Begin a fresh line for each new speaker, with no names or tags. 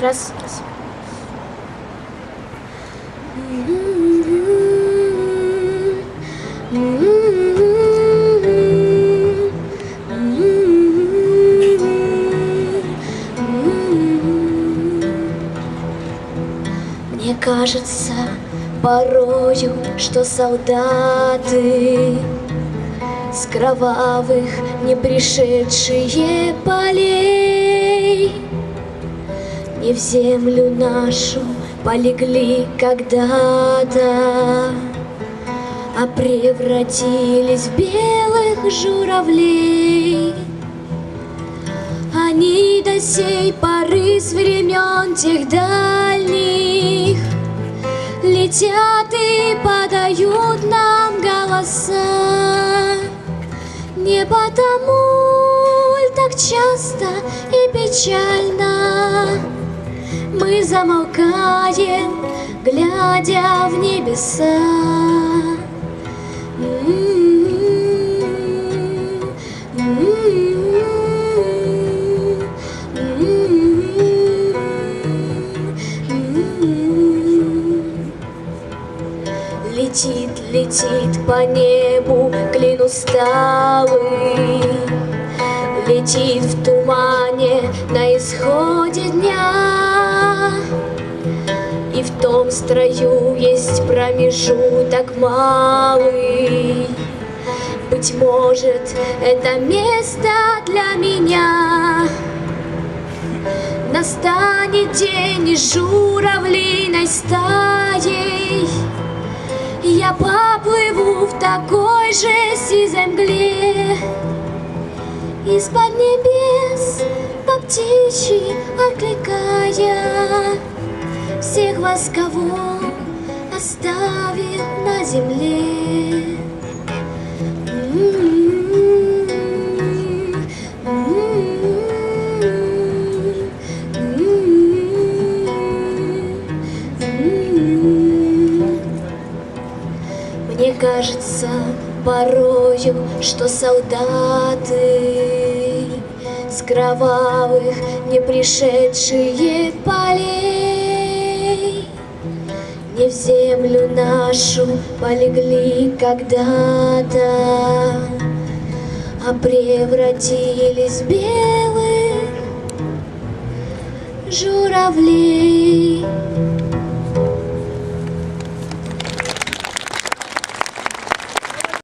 Раз, раз. Мне кажется порою, что солдаты С кровавых не пришедшие полей Не в землю нашу полегли когда-то А превратились в белых журавлей. Они до сей поры с времен тех дальних Летят и подают нам голоса. Не потому так часто и печально Мы замолкаем, глядя в небеса. Летит, летит по небу клин усталый. Летит в тумане на исходе дня том строю есть промежуток малый. Быть может, это место для меня. Настанет день журавлиной стаей. Я поплыву в такой же сизой мгле. Из-под небес по птичьи окликая Всех вас, кого оставит на земле. Мне кажется порою, что солдаты С кровавых не пришедшие полей Не в землю нашу полегли когда-то А превратились в белых журавлей